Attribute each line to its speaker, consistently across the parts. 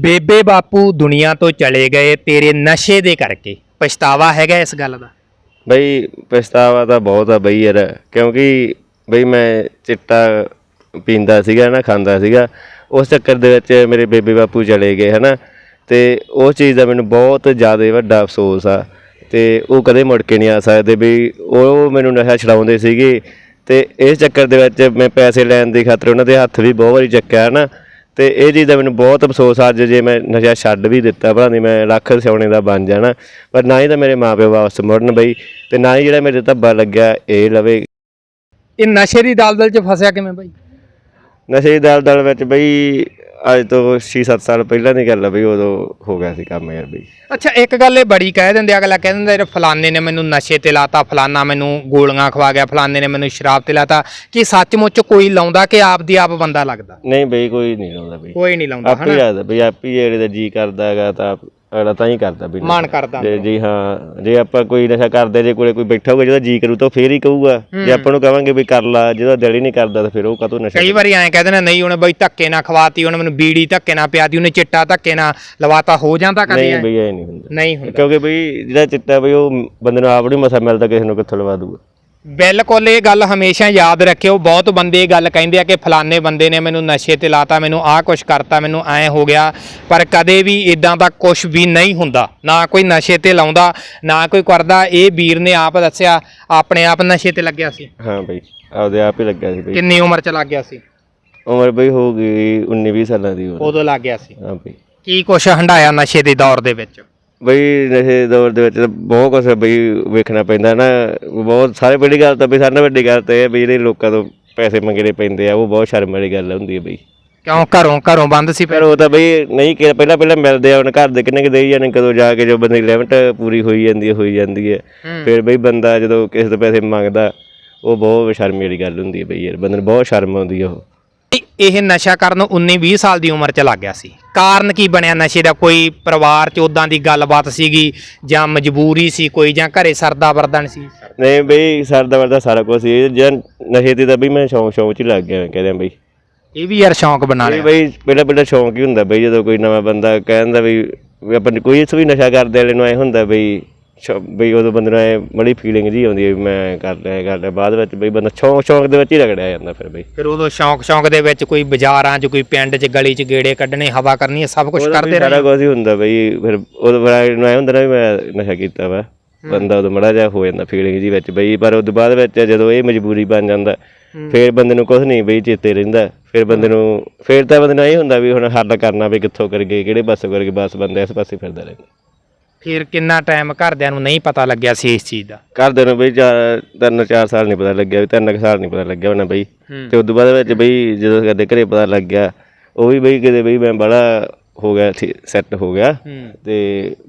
Speaker 1: ਬੇਬੇ ਬਾਪੂ ਦੁਨੀਆ ਤੋਂ ਚਲੇ ਗਏ ਤੇਰੇ ਨਸ਼ੇ ਦੇ ਕਰਕੇ। ਪਛਤਾਵਾ ਹੈਗਾ ਇਸ ਗੱਲ ਦਾ?
Speaker 2: ਬਈ, ਪਛਤਾਵਾ ਤਾਂ ਬਹੁਤ ਆ ਬਈ ਯਾਰ, ਕਿਉਂਕਿ ਬਈ ਮੈਂ ਚਿੱਟਾ ਪੀਂਦਾ ਸੀਗਾ ਨਾ, ਖਾਂਦਾ ਸੀਗਾ, ਉਸ ਚੱਕਰ ਦੇ ਵਿੱਚ ਮੇਰੇ ਬੇਬੇ ਬਾਪੂ ਚਲੇ ਗਏ, ਹਨਾ? ਤੇ ਉਸ ਚੀਜ਼ ਦਾ ਮੈਨੂੰ ਬਹੁਤ ਜ਼ਿਆਦਾ ਵੱਡਾ ਅਫਸੋਸ ਆ। ਤੇ ਉਹ ਕਦੇ ਮੁੜ ਕੇ ਨਹੀਂ ਆ ਸਕਦੇ ਵੀ ਉਹ ਮੈਨੂੰ ਨਸ਼ਾ ਛਡਾਉਂਦੇ ਸੀਗੇ। ਤੇ ਇਸ ਚੱਕਰ ਦੇ ਵਿੱਚ ਮੈਂ ਪੈਸੇ ਲੈਣ ਦੀ ਖਾਤਰ ਉਹਨਾਂ ਦੇ ਹੱਥ ਵੀ ਬਹੁਤ ਵਾਰੀ ਚੱਕਿਆ, ਹਨਾ? ਤੇ ਇਹ ਚੀਜ਼ ਦਾ ਮੈਨੂੰ ਬਹੁਤ ਅਫਸੋਸ ਆ ਅੱਜ ਜੇ ਮੈਂ ਨਸ਼ਾ ਛੱਡ ਵੀ ਦਿੱਤਾ ਭਲਾ ਨਹੀਂ ਮੈਂ ਲੱਖ ਸੋਨੇ ਦਾ ਬਣ ਜਾਣਾ। ਪਰ ਨਾ ਹੀ ਤਾਂ ਮੇਰੇ ਮਾਪੇ ਵਾਪਸ ਮੁੜਨ ਬਈ ਤੇ ਨਾ ਹੀ ਜਿਹੜਾ ਮੇਰੇ ਧੱਬਾ ਲੱਗਿਆ ਇਹ ਲਵੇ।
Speaker 1: ਇਹ ਨਸ਼ੇ ਦੀ ਦਲਦਲ 'ਚ ਫਸਿਆ ਕਿਵੇਂ ਬਾਈ?
Speaker 2: ਨਸ਼ੇ ਦੀ ਦਲ ਦਲ ਵਿੱਚ ਬਈ ਅੱਜ ਤੋਂ 6-7 ਸਾਲ ਪਹਿਲਾਂ ਦੀ ਗੱਲ ਆ ਬਈ ਉਦੋਂ ਹੋ ਗਿਆ ਸੀ ਕੰਮ ਯਾਰ ਬਈ।
Speaker 1: ਅੱਛਾ ਇੱਕ ਗੱਲ ਇਹ ਬੜੀ ਕਹਿ ਦਿੰਦੇ ਅਗਲਾ ਕਹਿ ਦਿੰਦਾ ਇਹ ਫਲਾਣੇ ਨੇ ਮੈਨੂੰ ਨਸ਼ੇ ਤੇ ਲਾਤਾ ਫਲਾਨਾ ਮੈਨੂੰ ਗੋਲੀਆਂ ਖਵਾ ਗਿਆ ਫਲਾਣੇ ਨੇ ਮੈਨੂੰ ਸ਼ਰਾਬ ਤੇ ਲਾਤਾ। ਕਿ ਸੱਚਮੁੱਚ ਕੋਈ ਲਾਉਂਦਾ ਕਿ ਆਪ ਦੀ ਆਪ ਬੰਦਾ ਲੱਗਦਾ?
Speaker 2: ਨਹੀਂ ਬਈ ਕੋਈ ਨਹੀਂ ਲਾਉਂਦਾ ਬਈ।
Speaker 1: ਕੋਈ ਨਹੀਂ ਲਾਉਂਦਾ
Speaker 2: ਆਪੇ ਲੱਗਦਾ ਬਈ ਆਪੇ ਜਿਹੜੇ ਦਾ ਜੀ ਕਰਦਾ ਹੈਗਾ ਤਾਂ ਅਗਲਾ ਤਾਂ ਹੀ ਕਰਦਾ ਬਈ
Speaker 1: ਮਨ ਕਰਦਾ
Speaker 2: ਜੇ ਜੀ ਹਾਂ ਜੇ ਆਪਾਂ ਕੋਈ ਨਸ਼ਾ ਕਰਦੇ ਜੇ ਕੋਲੇ ਕੋਈ ਬੈਠਾ ਹੋਊਗਾ ਜਿਹਦਾ ਜੀ ਕਰੂ ਤਾਂ ਫੇਰ ਹੀ ਕਹੂਗਾ। ਜੇ ਆਪਾਂ ਨੂੰ ਕਵਾਂਗੇ ਵੀ ਕਰ ਲਾ ਜਿਹਦਾ ਦਿਲ ਹੀ ਨਹੀਂ ਕਰਦਾ ਤਾਂ ਫਿਰ ਉਹ ਕਾਹਤੋਂ ਨਸ਼ਾ
Speaker 1: ਕਈ ਵਾਰੀ ਐਂ ਕਹਿੰਦੇ ਨੇ ਨਹੀਂ ਉਹਨੇ ਬਈ ਧੱਕੇ ਨਾ ਖਵਾਤੀ ਉਹਨੇ ਮੈਨੂੰ ਬੀੜੀ ਧੱਕੇ ਨਾ ਪਿਆਤੀ ਉਹਨੇ ਚਿੱਟਾ ਧੱਕੇ ਨਾ ਲਵਾਤਾ। ਹੋ ਜਾਂਦਾ ਕਦੇ
Speaker 2: ਨਹੀਂ
Speaker 1: ਐਂ?
Speaker 2: ਬਈ ਇਹ ਨਹੀਂ ਹੁੰਦਾ।
Speaker 1: ਨਹੀਂ ਹੁੰਦਾ।
Speaker 2: ਕਿਉਂਕਿ ਬਈ ਜਿਹੜਾ ਚਿੱਟਾ ਬਈ ਉਹ ਬੰਦੇ ਨੂੰ ਆਪ ਨਹੀਂ ਮਸਾ ਮਿਲਦਾ ਕਿਸੇ ਨੂੰ ਕਿੱਥੋਂ ਲਵਾ ਦੂਗਾ
Speaker 1: ਬਿਲਕੁਲ ਇਹ ਗੱਲ ਹਮੇਸ਼ਾ ਯਾਦ ਰੱਖਿਓ। ਬਹੁਤ ਬੰਦੇ ਇਹ ਗੱਲ ਕਹਿੰਦੇ ਆ ਕਿ ਫਲਾਣੇ ਬੰਦੇ ਨੇ ਮੈਨੂੰ ਨਸ਼ੇ ਤੇ ਲਾਤਾ ਮੈਨੂੰ ਆਹ ਕੁਛ ਕਰਤਾ ਮੈਨੂੰ ਐ ਹੋ ਗਿਆ। ਪਰ ਕਦੇ ਵੀ ਇਦਾਂ ਦਾ ਕੁਝ ਵੀ ਨਹੀਂ ਹੁੰਦਾ। ਨਾ ਕੋਈ ਨਸ਼ੇ ਤੇ ਲਾਉਂਦਾ ਨਾ ਕੋਈ ਕਰਦਾ। ਇਹ ਵੀਰ ਨੇ ਆਪ ਦੱਸਿਆ ਆਪਣੇ ਆਪ ਨਸ਼ੇ ਤੇ ਲੱਗਿਆ ਸੀ।
Speaker 2: ਹਾਂ ਬਈ ਆਪਦੇ ਆਪ ਹੀ ਲੱਗਿਆ ਸੀ ਬਈ।
Speaker 1: ਕਿੰਨੀ ਉਮਰ ਚ ਲੱਗ ਗਿਆ ਸੀ?
Speaker 2: ਉਮਰ ਬਈ ਹੋ ਗਈ 19 20 ਸਾਲਾਂ ਦੀ ਉਮਰ।
Speaker 1: ਉਦੋਂ ਲੱਗ ਗਿਆ ਸੀ।
Speaker 2: ਹਾਂ ਬਈ।
Speaker 1: ਕੀ ਕੁਛ ਹੰਡਾਇਆ ਨਸ਼ੇ ਦੇ ਦੌਰ ਦੇ ਵਿੱਚ?
Speaker 2: ਬਈ ਨਸ਼ੇ ਦੌਰ ਦੇ ਵਿੱਚ ਤਾਂ ਬਹੁਤ ਕੁਝ ਬਈ ਵੇਖਣਾ ਪੈਂਦਾ ਨਾ। ਬਹੁਤ ਸਾਰੇ ਵੱਡੀ ਗੱਲ ਤਾਂ ਬਈ ਸਾਰਿਆਂ ਨਾਲੋਂ ਵੱਡੀ ਗੱਲ ਤਾਂ ਇਹ ਹੈ ਵੀ ਜਿਹੜੇ ਲੋਕਾਂ ਤੋਂ ਪੈਸੇ ਮੰਗਣੇ ਪੈਂਦੇ ਆ ਉਹ ਬਹੁਤ ਸ਼ਰਮ ਵਾਲੀ ਗੱਲ ਹੁੰਦੀ ਹੈ ਬਈ।
Speaker 1: ਕਿਉਂ? ਘਰੋਂ ਘਰੋਂ ਬੰਦ ਸੀ
Speaker 2: ਪਰ ਉਹ ਤਾਂ ਬਈ ਨਹੀਂ ਕਿ ਪਹਿਲਾਂ ਪਹਿਲਾਂ ਮਿਲਦੇ ਆ ਹੁਣ ਘਰ ਦੇ ਕਿੰਨੇ ਕਿ ਦੇਈ ਜਾਣੇ ਕਦੋਂ ਜਾ ਕੇ ਜੋ ਬੰਦੇ ਦੀ ਲਿਮਟ ਪੂਰੀ ਹੋਈ ਜਾਂਦੀ ਹੈ ਹੋਈ ਜਾਂਦੀ ਹੈ।
Speaker 1: ਹੂੰ।
Speaker 2: ਫਿਰ ਬਈ ਬੰਦਾ ਜਦੋਂ ਕਿਸੇ ਤੋਂ ਪੈਸੇ ਮੰਗਦਾ ਉਹ ਬਹੁਤ ਸ਼ਰਮ ਵਾਲੀ ਗੱਲ ਹੁੰਦੀ ਹੈ ਬਈ ਯਾਰ ਬੰਦੇ ਨੂੰ ਬਹੁਤ ਸ਼ਰਮ ਆਉਂਦੀ ਹੈ ਉਹ।
Speaker 1: ਇਹ ਨਸ਼ਾ ਕਰਨ 19 20 ਸਾਲ ਦੀ ਉਮਰ ਚ ਲੱਗ ਗਿਆ ਸੀ। ਕਾਰਨ ਕੀ ਬਣਿਆ ਨਸ਼ੇ ਦਾ? ਕੋਈ ਪਰਿਵਾਰ ਚ ਉਦਾਂ ਦੀ ਗੱਲਬਾਤ ਸੀਗੀ ਜਾਂ ਮਜਬੂਰੀ ਸੀ ਕੋਈ ਜਾਂ ਘਰੇ ਸਰਦਾ ਵਰਦਨ ਸੀ?
Speaker 2: ਨਹੀਂ ਬਈ ਸਰਦਾ ਵਰਦਾ ਸਾਰਾ ਕੁਝ ਸੀ। ਜੇ ਨਸ਼ੇ ਦੀ ਤਾਂ ਬਈ ਮੈਂ ਸ਼ੌਂਕ ਸ਼ੌਂਕ ਚ ਹੀ ਲੱਗ ਗਿਆ ਕਹਿੰਦੇ ਬਈ।
Speaker 1: ਇਹ ਵੀ ਯਾਰ ਸ਼ੌਂਕ ਬਣਾ ਲਿਆ।
Speaker 2: ਬਈ ਪਹਿਲਾਂ ਪਹਿਲਾਂ ਸ਼ੌਂਕ ਹੀ ਹੁੰਦਾ ਬਈ ਜਦੋਂ ਕੋਈ ਨਵਾਂ ਬੰਦਾ ਕਹਿੰਦਾ ਵੀ ਵੀ ਆਪਾਂ ਕੋਈ ਇਸ ਵੀ ਨਸ਼ਾ ਕਰਦੇ ਵਾਲੇ ਨੂੰ ਐ ਹੁੰਦਾ ਬਈ ਬਈ ਉਦੋਂ ਬੰਦੇ ਨੂੰ ਬੜੀ ਫੀਲਿੰਗ ਜੀ ਆਉਂਦੀ ਹੈ ਮੈਂ ਕਰ ਰਿਹਾ ਕਰ ਰਿਹਾ ਬਾਅਦ ਵਿੱਚ ਬਈ ਬੰਦਾ ਸ਼ੌਂਕ ਸ਼ੌਂਕ ਦੇ ਵਿੱਚ ਹੀ ਰਗੜਿਆ ਜਾਂਦਾ ਫਿਰ ਬਈ।
Speaker 1: ਫਿਰ ਉਦੋਂ ਸ਼ੌਂਕ ਸ਼ੌਂਕ ਦੇ ਵਿੱਚ ਕੋਈ ਬਾਜ਼ਾਰਾਂ 'ਚ ਕੋਈ ਪਿੰਡ 'ਚ ਗਲੀ 'ਚ ਗੇੜੇ ਕੱਢਣੇ ਹਵਾ ਕਰਨੀ ਇਹ ਸਭ ਕੁਝ ਕਰਦੇ ਰਹੇ।
Speaker 2: ਸਾਰਾ ਕੁਝ ਹੀ ਹੁੰਦਾ ਬਈ ਫਿਰ ਉਦੋਂ ਬੜਾ ਨੂੰ ਹੁੰਦਾ ਨਾ ਵੀ ਮੈਂ ਨਸ਼ਾ ਕੀਤਾ ਵਾ। ਬੰਦਾ ਉਦੋਂ ਮੜਾ ਜਿਹਾ ਹੋ ਜਾਂਦਾ ਫੀਲਿੰਗ ਜੀ ਵਿੱਚ ਬਈ ਪਰ ਉਦੋਂ ਬਾਅਦ ਵਿੱਚ ਜਦੋਂ ਇਹ ਮਜਬੂਰੀ ਬਣ ਜਾਂਦਾ ਫਿਰ ਬੰਦੇ ਨੂੰ ਕੁਝ ਨਹੀਂ ਬਈ ਚੇਤੇ ਰਹਿੰਦਾ। ਫਿਰ ਬੰਦੇ ਨੂੰ ਫਿਰ ਤਾਂ ਬੰਦੇ ਨੂੰ ਇਹ ਹੁੰਦਾ ਵੀ ਹੁਣ ਹੱਲ ਕਰਨਾ ਵੀ ਕਿੱਥੋਂ ਕਰਗੇ ਕਿਹੜੇ ਪਾਸੇ ਕਰਕੇ ਬਸ ਬੰਦਾ ਇਸ ਪਾਸੇ ਫਿਰਦਾ ਰਹਿੰਦਾ।
Speaker 1: ਫਿਰ ਕਿੰਨਾ ਟਾਈਮ ਘਰਦਿਆਂ ਨੂੰ ਨਹੀਂ ਪਤਾ ਲੱਗਿਆ ਸੀ ਇਸ ਚੀਜ਼ ਦਾ?
Speaker 2: ਘਰਦਿਆਂ ਨੂੰ ਬਈ ਚਾਰ ਤਿੰਨ ਚਾਰ ਸਾਲ ਨਹੀਂ ਪਤਾ ਲੱਗਿਆ ਵੀ ਤਿੰਨ ਕੁ ਸਾਲ ਨਹੀਂ ਪਤਾ ਲੱਗਿਆ ਉਹਨਾਂ ਬਈ।
Speaker 1: ਹੂੰ।
Speaker 2: ਤੇ ਉਦੋਂ ਬਾਅਦ ਵਿੱਚ ਬਈ ਜਦੋਂ ਸਾਡੇ ਘਰੇ ਪਤਾ ਲੱਗ ਗਿਆ ਉਹ ਵੀ ਬਈ ਕਿਤੇ ਬਈ ਮੈਂ ਬੜਾ ਹੋ ਗਿਆ ਸੈੱਟ ਹੋ ਗਿਆ।
Speaker 1: ਹੂੰ।
Speaker 2: ਤੇ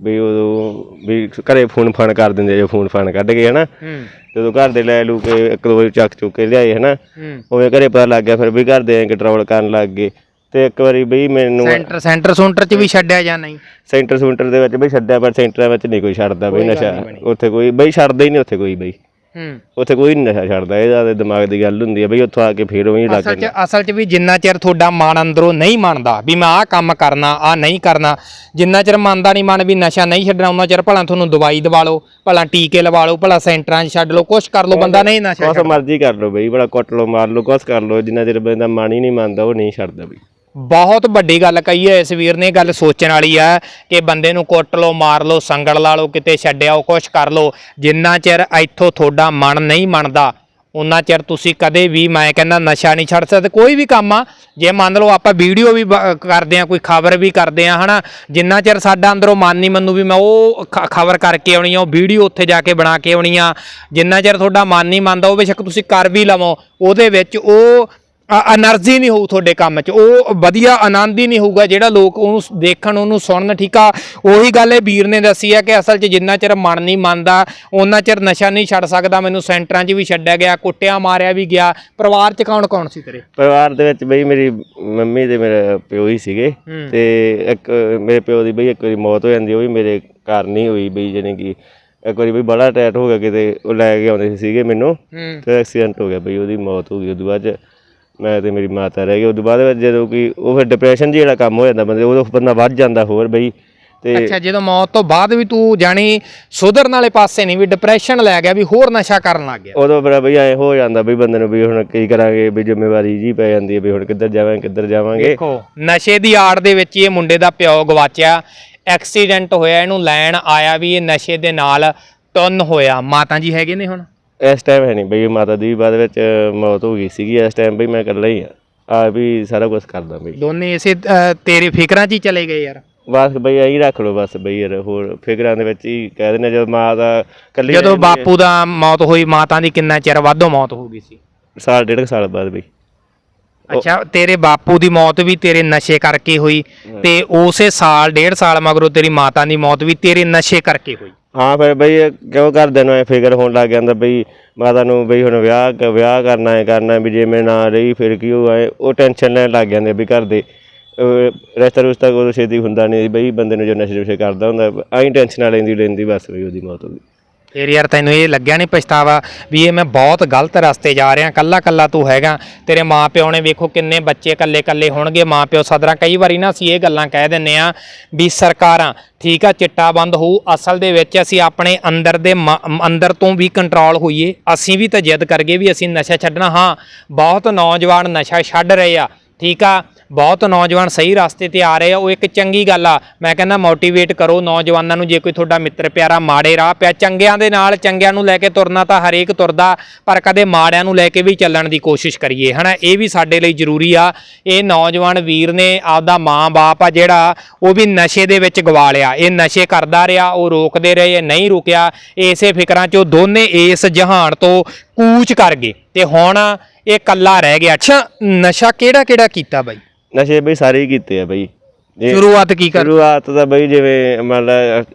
Speaker 2: ਬਈ ਉਦੋਂ ਵੀ ਘਰੇ ਫੋਨ ਫਾਨ ਕਰ ਦਿੰਦੇ ਜੋ ਫੋਨ ਫਾਨ ਕੱਢ ਕੇ ਹਨਾ।
Speaker 1: ਹੂੰ।
Speaker 2: ਜਦੋਂ ਘਰ ਦੇ ਲੈ ਲੂ ਕੇ ਇੱਕ ਦੋ ਵਾਰੀ ਚੱਕ ਚੁੱਕ ਕੇ ਲਿਆਏ ਹਨਾ।
Speaker 1: ਹੂੰ।
Speaker 2: ਉਵੇਂ ਘਰੇ ਪਤਾ ਲੱਗ ਗਿਆ ਫਿਰ ਵੀ ਘਰ ਦੇ ਕੰਟਰੋਲ ਕਰਨ ਲੱਗ ਗਏ। ਤੇ ਇੱਕ ਵਾਰੀ ਬਈ ਮੈਨੂੰ
Speaker 1: ਸੈਂਟਰ ਸੈਂਟਰ ਸੂੰਟਰ 'ਚ ਵੀ ਛੱਡਿਆ ਜਾਂ ਨਹੀਂ?
Speaker 2: ਸੈਂਟਰ ਸੂੰਟਰ ਦੇ ਵਿੱਚ ਬਈ ਛੱਡਿਆ ਪਰ ਸੈਂਟਰਾਂ ਵਿੱਚ ਨਹੀਂ ਕੋਈ ਛੱਡਦਾ ਬਈ ਨਸ਼ਾ। ਉੱਥੇ ਕੋਈ ਬਈ ਛੱਡਦਾ ਹੀ ਨਹੀਂ ਉੱਥੇ ਕੋਈ ਬਈ।
Speaker 1: ਹੂੰ।
Speaker 2: ਉੱਥੇ ਕੋਈ ਨਹੀਂ ਨਸ਼ਾ ਛੱਡਦਾ ਇਹਦਾ ਤੇ ਦਿਮਾਗ ਦੀ ਗੱਲ ਹੁੰਦੀ ਹੈ ਬਈ ਉੱਥੋਂ ਆ ਕੇ ਫੇਰ ਉਹੀ ਲੱਗ
Speaker 1: ਅਸਲ 'ਚ ਅਸਲ 'ਚ ਵੀ ਜਿੰਨਾ ਚਿਰ ਤੁਹਾਡਾ ਮਨ ਅੰਦਰੋਂ ਨਹੀਂ ਮੰਨਦਾ ਵੀ ਮੈਂ ਆਹ ਕੰਮ ਕਰਨਾ ਆਹ ਨਹੀਂ ਕਰਨਾ ਜਿੰਨਾ ਚਿਰ ਮੰਨਦਾ ਨਹੀਂ ਮਨ ਵੀ ਨਸ਼ਾ ਨਹੀਂ ਛੱਡਣਾ ਉਹਨਾਂ ਚਿਰ ਭਲਾ ਤੁਹਾਨੂੰ ਦਵਾਈ ਦਵਾ ਲਓ ਭਲਾ ਟੀਕੇ ਲਵਾ ਲਓ ਭਲਾ ਸੈਂਟਰਾਂ 'ਚ ਛੱਡ ਲਓ ਕੁਛ ਕਰ ਲਓ ਬੰਦਾ ਨਹੀਂ ਨਸ਼ਾ
Speaker 2: ਕੁਛ ਮਰਜ਼ੀ ਕਰ ਲਓ ਬਈ ਬੜਾ ਕੁੱਟ ਲਓ ਮਾਰ ਲਓ ਕੁਛ ਕਰ ਲਓ ਜਿੰਨਾ ਚਿਰ ਬੰਦਾ ਮਨ ਹੀ ਨਹੀਂ ਮੰਨਦਾ ਉਹ ਨਹੀਂ ਛੱਡਦਾ ਬਈ।
Speaker 1: ਬਹੁਤ ਵੱਡੀ ਗੱਲ ਕਹੀ ਹੈ ਇਸ ਵੀਰ ਨੇ, ਇਹ ਗੱਲ ਸੋਚਣ ਵਾਲੀ ਆ ਕਿ ਬੰਦੇ ਨੂੰ ਕੁੱਟ ਲਓ, ਮਾਰ ਲਓ, ਸੰਗਲ ਲਾ ਲਓ, ਕਿਤੇ ਛੱਡਿਆਓ ਕੁਛ ਕਰ ਲਓ। ਜਿੰਨਾ ਚਿਰ ਇੱਥੋਂ ਤੁਹਾਡਾ ਮਨ ਨਹੀਂ ਮੰਨਦਾ, ਉਨਾ ਚਿਰ ਤੁਸੀਂ ਕਦੇ ਵੀ, ਮੈਂ ਕਹਿੰਦਾ ਨਸ਼ਾ ਨਹੀਂ ਛੱਡ ਸਕਦੇ, ਕੋਈ ਵੀ ਕੰਮ ਆ। ਜੇ ਮੰਨ ਲਓ ਆਪਾਂ ਵੀਡੀਓ ਵੀ ਬ- ਕਰਦੇ ਆ ਕੋਈ ਖਬਰ ਵੀ ਕਰਦੇ ਆ ਹਨਾ, ਜਿੰਨਾ ਚਿਰ ਸਾਡਾ ਅੰਦਰੋਂ ਮਨ ਨਹੀਂ ਮੰਨੂ ਵੀ ਮੈਂ ਉਹ ਖਬਰ ਕਰਕੇ ਆਉਣੀ ਆ, ਉਹ ਵੀਡੀਓ ਉੱਥੇ ਜਾ ਕੇ ਬਣਾ ਕੇ ਆਉਣੀ ਆ, ਜਿੰਨਾ ਚਿਰ ਤੁਹਾਡਾ ਮਨ ਨਹੀਂ ਮੰਨਦਾ, ਉਹ ਬੇਸ਼ੱਕ ਤੁਸੀਂ ਕਰ ਵੀ ਲਵੋ, ਉਹਦੇ ਵਿੱਚ ਉਹ એનર્ਜੀ ਨਹੀਂ ਹੋਊ ਤੁਹਾਡੇ ਕੰਮ 'ਚ। ਉਹ ਵਧੀਆ ਆਨੰਦ ਹੀ ਨਹੀਂ ਹੋਊਗਾ ਜਿਹੜਾ ਲੋਕ ਉਹਨੂੰ ਦੇਖਣ ਉਹਨੂੰ ਸੁਣਨ ਠੀਕ ਆ? ਉਹੀ ਗੱਲ ਹੈ ਵੀਰ ਨੇ ਦੱਸੀ ਆ ਕਿ ਅਸਲ 'ਚ ਜਿੰਨਾ ਚਿਰ ਮਨ ਨਹੀਂ ਮੰਨਦਾ ਉਹਨਾਂ ਚਿਰ ਨਸ਼ਾ ਨਹੀਂ ਛੱਡ ਸਕਦਾ। ਮੈਨੂੰ ਸੈਂਟਰਾਂ 'ਚ ਵੀ ਛੱਡਿਆ ਗਿਆ ਕੁੱਟਿਆ ਮਾਰਿਆ ਵੀ ਗਿਆ। ਪਰਿਵਾਰ 'ਚ ਕੌਣ ਕੌਣ ਸੀ ਤੇਰੇ?
Speaker 2: ਪਰਿਵਾਰ ਦੇ ਵਿੱਚ ਬਈ ਮੇਰੀ ਮੰਮੀ ਤੇ ਮੇਰੇ ਪਿਓ ਹੀ ਸੀਗੇ। ਤੇ ਇੱਕ ਮੇਰੇ ਪਿਓ ਦੀ ਬਈ ਇੱਕ ਵਾਰੀ ਮੌਤ ਹੋ ਜਾਂਦੀ ਉਹ ਵੀ ਮੇਰੇ ਘਰ ਨਹੀਂ ਹੋਈ ਬਈ ਜਾਨੀ ਕਿ ਇੱਕ ਵਾਰੀ ਬਈ ਬੜਾ ਟੈਟ ਹੋ ਗਿਆ ਕਿਤੇ ਉਹ ਲੈ ਕੇ ਆਉਂਦੇ ਸੀਗੇ ਮੈਨੂੰ। ਤੇ ਐਕਸੀਡੈਂਟ ਹੋ ਗਿਆ ਬਈ ਉਹਦੀ ਮੌਤ ਹੋ ਗਈ ਉਦੋਂ ਬਾਅਦ ਮੈਂ ਤੇ ਮੇਰੀ ਮਾਤਾ ਰਹਿ ਗਏ ਉਸ ਤੋਂ ਬਾਅਦ ਵਿੱਚ ਜਦੋਂ ਕਿ ਉਹ ਫਿਰ ਡਿਪਰੈਸ਼ਨ ਜਿਹੜਾ ਕੰਮ ਹੋ ਜਾਂਦਾ ਬੰਦੇ ਉਦੋਂ ਬੰਦਾ ਵੱਧ ਜਾਂਦਾ ਹੋਰ ਬਈ ਤੇ
Speaker 1: ਅੱਛਾ ਜਦੋਂ ਮੌਤ ਤੋਂ ਬਾਅਦ ਵੀ ਤੂੰ ਜਾਣੀ ਸੁਧਰਨ ਵਾਲੇ ਪਾਸੇ ਨਹੀਂ ਵੀ ਡਿਪਰੈਸ਼ਨ ਲੈ ਗਿਆ ਵੀ ਹੋਰ ਨਸ਼ਾ ਕਰਨ ਲੱਗ ਗਿਆ।
Speaker 2: ਉਦੋਂ ਬਈ ਐ ਹੋ ਜਾਂਦਾ ਬਈ ਬੰਦੇ ਨੂੰ ਵੀ ਹੁਣ ਕੀ ਕਰਾਂਗੇ ਵੀ ਜ਼ਿੰਮੇਵਾਰੀ ਜੀ ਪੈ ਜਾਂਦੀ ਹੈ ਵੀ ਹੁਣ ਕਿੱਧਰ ਜਾਵਾਂਗੇ ਕਿੱਧਰ ਜਾਵਾਂਗੇ।
Speaker 1: ਦੇਖੋ ਨਸ਼ੇ ਦੀ ਆੜ ਦੇ ਵਿੱਚ ਹੀ ਇਹ ਮੁੰਡੇ ਦਾ ਪਿਓ ਗਵਾਚਿਆ ਐਕਸੀਡੈਂਟ ਹੋਇਆ ਇਹਨੂੰ ਲੈਣ ਆਇਆ ਵੀ ਇਹ ਨਸ਼ੇ ਦੇ ਨਾਲ ਟੁੰਨ ਹੋਇਆ। ਮਾਤਾ ਜੀ ਹੈਗੇ ਨੇ ਹੁਣ?
Speaker 2: ਇਸ ਟਾਈਮ ਹੈ ਨਹੀਂ ਬਈ ਮਾਤਾ ਦੀ ਬਾਅਦ ਵਿੱਚ ਮੌਤ ਹੋ ਗਈ ਸੀਗੀ ਇਸ ਟਾਈਮ ਬਈ ਮੈਂ ਇਕੱਲਾ ਹੀ ਆ। ਆ ਵੀ ਸਾਰਾ ਕੁਝ ਕਰਦਾ ਬਈ।
Speaker 1: ਦੋਨੇ ਇਸੇ ਅ, ਤੇਰੇ ਫਿਕਰਾਂ 'ਚ ਹੀ ਚਲੇ ਗਏ ਯਾਰ।
Speaker 2: ਬਸ ਬਈ ਐਂ ਰੱਖ ਲਓ ਬਸ ਬਈ ਯਾਰ ਹੋਰ ਫਿਕਰਾਂ ਦੇ ਵਿੱਚ ਹੀ ਕਹਿ ਦਿੰਦੇ ਜਦੋਂ ਮਾਂ ਦਾ ਇਕੱਲੀ
Speaker 1: ਜਦੋਂ
Speaker 2: ਰਹਿੰਦੀ
Speaker 1: ਬਾਪੂ ਦਾ ਮੌਤ ਹੋਈ ਮਾਤਾ ਦੀ ਕਿੰਨਾ ਚਿਰ ਬਾਅਦੋਂ ਮੌਤ ਹੋ ਗਈ ਸੀ।
Speaker 2: ਸਾਲ ਡੇਢ ਕੁ ਸਾਲ ਬਾਅਦ ਬਈ।
Speaker 1: ਅੱਛਾ ਤੇਰੇ ਬਾਪੂ ਦੀ ਮੌਤ ਵੀ ਤੇਰੇ ਨਸ਼ੇ ਕਰਕੇ ਹੋਈ ਤੇ ਉਸੇ ਸਾਲ ਡੇਢ ਸਾਲ ਮਗਰੋਂ ਤੇਰੀ ਮਾਤਾ ਦੀ ਮੌਤ ਵੀ ਤੇਰੇ ਨਸ਼ੇ ਕਰਕੇ ਹੋਈ।
Speaker 2: ਹਾਂ, ਫਿਰ ਬਈ ਇਹ ਕਿਉਂ ਘਰਦਿਆਂ ਨੂੰ? ਐ ਫਿਕਰ ਹੋਣ ਲੱਗ ਜਾਂਦਾ ਬਈ ਮਾਤਾ ਨੂੰ ਬਈ ਹੁਣ ਵਿਆਹ ਕ- ਵਿਆਹ ਕਰਨਾ ਹੈ ਕਰਨਾ ਹੈ ਵੀ ਜੇ ਮੈਂ ਨਾ ਰਹੀ, ਫਿਰ ਕੀ ਹੋਇਆ? ਉਹ ਟੈਨਸ਼ਨ ਲੈਣ ਲੱਗ ਜਾਂਦੇ ਵੀ ਘਰ ਦੇ। ਰਸਤਾ ਰੁਸਤਾ ਕੋਲ ਛੇਤੀ ਹੁੰਦਾ ਨਹੀਂ, ਬਈ ਬੰਦੇ ਨੂੰ ਜੋ ਨਸ਼ੇ ਨੁਸ਼ੇ ਕਰਦਾ ਹੁੰਦਾ, ਐਂ ਟੈਨਸ਼ਨ ਲੈਂਦੀ ਲੈਂਦੀ ਬਸ ਬਈ ਉਹਦੀ ਮੌਤ ਹੋ ਗਈ।
Speaker 1: ਫਿਰ ਯਾਰ ਤੈਨੂੰ ਇਹ ਲੱਗਿਆ ਨਹੀਂ ਪਛਤਾਵਾ ਵੀ ਇਹ ਮੈਂ ਬਹੁਤ ਗਲਤ ਰਸਤੇ ਜਾ ਰਿਹਾ ਕੱਲਾ ਕੱਲਾ ਤੂੰ ਹੈਗਾ। ਤੇਰੇ ਮਾਪਿਓ ਨੇ ਵੇਖੋ ਕਿੰਨੇ ਬੱਚੇ ਕੱਲੇ ਕੱਲੇ ਹੋਣਗੇ। ਮਾਪਿਓ ਸਦਰਾਂ ਕਈ ਵਾਰੀ ਨਾ ਅਸੀਂ ਇਹ ਗੱਲਾਂ ਕਹਿ ਦਿੰਨੇ ਆ ਵੀ ਸਰਕਾਰਾਂ, ਠੀਕ ਆ, ਚਿੱਟਾ ਬੰਦ ਹੋਊ, ਅਸਲ ਦੇ ਵਿੱਚ ਅਸੀਂ ਆਪਣੇ ਅੰਦਰ ਦੇ ਮ- ਅੰਦਰ ਤੋਂ ਵੀ ਕੰਟਰੋਲ ਹੋਈਏ। ਅਸੀਂ ਵੀ ਤਾਂ ਜਿੱਦ ਕਰਗੇ ਵੀ ਅਸੀਂ ਨਸ਼ਾ ਛੱਡਣਾ। ਹਾਂ, ਬਹੁਤ ਨੌਜਵਾਨ ਨਸ਼ਾ ਛੱਡ ਰਹੇ ਆ, ਠੀਕ ਆ। ਬਹੁਤ ਨੌਜਵਾਨ ਸਹੀ ਰਸਤੇ ਤੇ ਆ ਰਹੇ ਆ, ਉਹ ਇੱਕ ਚੰਗੀ ਗੱਲ ਆ। ਮੈਂ ਕਹਿੰਦਾ ਮੋਟੀਵੇਟ ਕਰੋ ਨੌਜਵਾਨਾਂ ਨੂੰ, ਜੇ ਕੋਈ ਤੁਹਾਡਾ ਮਿੱਤਰ ਪਿਆਰਾ ਮਾੜੇ ਰਾਹ ਪਿਆ, ਚੰਗਿਆਂ ਦੇ ਨਾਲ ਚੰਗਿਆਂ ਨੂੰ ਲੈ ਕੇ ਤੁਰਨਾ ਤਾਂ ਹਰੇਕ ਤੁਰਦਾ, ਪਰ ਕਦੇ ਮਾੜਿਆਂ ਨੂੰ ਲੈ ਕੇ ਵੀ ਚੱਲਣ ਦੀ ਕੋਸ਼ਿਸ਼ ਕਰੀਏ, ਹਨਾ? ਇਹ ਵੀ ਸਾਡੇ ਲਈ ਜ਼ਰੂਰੀ ਆ। ਇਹ ਨੌਜਵਾਨ ਵੀਰ ਨੇ ਆਪਦਾ ਮਾਂ-ਬਾਪ ਆ ਜਿਹੜਾ, ਉਹ ਵੀ ਨਸ਼ੇ ਦੇ ਵਿੱਚ ਗਵਾ ਲਿਆ। ਇਹ ਨਸ਼ੇ ਕਰਦਾ ਰਿਹਾ, ਉਹ ਰੋਕਦੇ ਰਹੇ ਇਹ ਨਹੀਂ ਰੁਕਿਆ। ਇਸੇ ਫਿਕਰਾਂ 'ਚੋਂ ਦੋਨੇ ਇਸ ਜਹਾਨ ਤੋਂ ਕੂਚ ਕਰ ਗਏ। ਤੇ ਹੁਣ ਇਹ ਕੱਲਾ ਰਹਿ ਗਿਆ। ਅੱਛਾ, ਨਸ਼ਾ ਕਿਹੜਾ ਕਿਹੜਾ ਕੀਤਾ ਬਾਈ?
Speaker 2: ਨਸ਼ੇ ਬਈ ਸਾਰੇ ਹੀ ਕੀਤੇ ਆ ਬਈ। ਇਹ
Speaker 1: ਸ਼ੁਰੂਆਤ ਕੀ ਕਰ
Speaker 2: ਸ਼ੁਰੂਆਤ ਤਾਂ ਬਈ ਜਿਵੇਂ ਮੰਨ ਲਾ